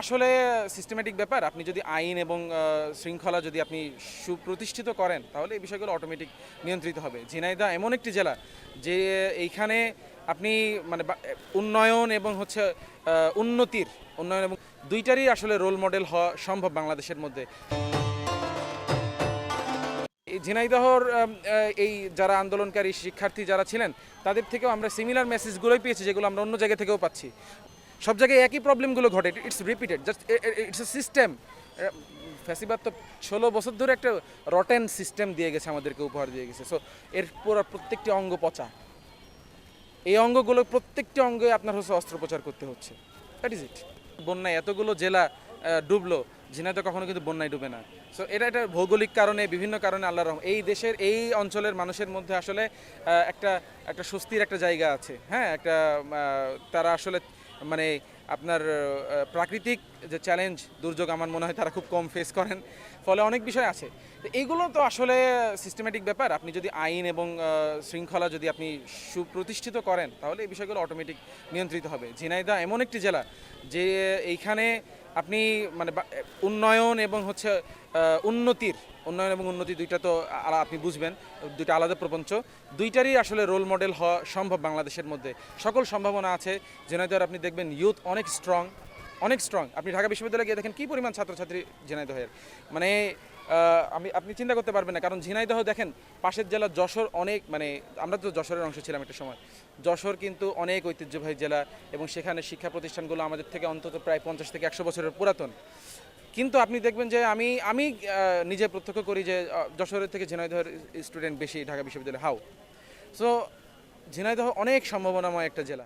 আসলে সিস্টেমেটিক ব্যাপার। আপনি যদি আইন এবং শৃঙ্খলা যদি আপনি সুপ্রতিষ্ঠিত করেন, তাহলে এই বিষয়গুলো অটোমেটিক নিয়ন্ত্রিত হবে। ঝিনাইদহ এমন একটি জেলা যে, এইখানে আপনি মানে উন্নয়ন এবং হচ্ছে উন্নতির, উন্নয়ন এবং দুইটারই আসলে রোল মডেল হওয়া সম্ভব বাংলাদেশের মধ্যে। ঝিনাইদহর এই যারা আন্দোলনকারী শিক্ষার্থী যারা ছিলেন, তাদের থেকেও আমরা সিমিলার মেসেজগুলোই পেয়েছি, যেগুলো আমরা অন্য জায়গা থেকেও পাচ্ছি। সব জায়গায় একই প্রবলেমগুলো ঘটে। It's repeated just it's a system ফ্যাসিবাদ তো ষোলো বছর ধরে একটা রটেন সিস্টেম দিয়ে গেছে, আমাদেরকে উপহার দিয়ে গেছে। সো এর পুরো প্রত্যেকটি অঙ্গ পচা। এই অঙ্গগুলো প্রত্যেকটি অঙ্গে আপনার হচ্ছে অস্ত্রোপচার করতে হচ্ছে। দ্যাট ইজ ইট বন্যায় এতগুলো জেলা ডুবলো, ঝিনাইদহ কখনো কিন্তু বন্যায় ডুবে না। সো এটা একটা ভৌগোলিক কারণে, বিভিন্ন কারণে আল্লাহ রহম এই দেশের, এই অঞ্চলের মানুষের মধ্যে আসলে একটা একটা স্বস্তির একটা জায়গা আছে। হ্যাঁ একটা তারা আসলে মানে আপনার প্রাকৃতিক যে চ্যালেঞ্জ দুর্যোগ আমার মনে হয় তারা খুব কম ফেস করেন। ফলে অনেক বিষয় আছে। তো এইগুলো তো আসলে সিস্টেমেটিক ব্যাপার। আপনি যদি আইন এবং শৃঙ্খলা যদি আপনি সুপ্রতিষ্ঠিত করেন, তাহলে এই বিষয়গুলো অটোমেটিক নিয়ন্ত্রিত হবে। ঝিনাইদা এমন একটি জেলা যে, এইখানে আপনি মানে উন্নয়ন এবং হচ্ছে উন্নতির, উন্নয়ন এবং উন্নতি দুইটা তো আপনি বুঝবেন, দুইটা আলাদা প্রপঞ্চ। দুইটারই আসলে রোল মডেল হওয়া সম্ভব বাংলাদেশের মধ্যে। সকল সম্ভাবনা আছে ঝিনাইদহের আপনি দেখবেন ইউথ অনেক স্ট্রং অনেক স্ট্রং আপনি ঢাকা বিশ্ববিদ্যালয়ে গিয়ে দেখেন কী পরিমাণ ছাত্রছাত্রী ঝিনাইদহের মানে আমি, আপনি চিন্তা করতে পারবেন না, কারণ ঝিনাইদহ দেখেন, পাশের জেলা যশোর অনেক মানে আমরা তো যশোরের অংশ ছিলাম একটা সময়। যশোর কিন্তু অনেক ঐতিহ্যবাহী জেলা এবং সেখানে শিক্ষা প্রতিষ্ঠানগুলো আমাদের থেকে অন্তত প্রায় পঞ্চাশ থেকে একশো বছরের পুরাতন। কিন্তু আপনি দেখবেন যে আমি আমি নিজে প্রত্যক্ষ করি যে যশোরের থেকে ঝিনাইদহের স্টুডেন্ট বেশি ঢাকা বিশ্ববিদ্যালয়ে। হাউ সো ঝিনাইদহ অনেক সম্ভাবনাময় একটা জেলা।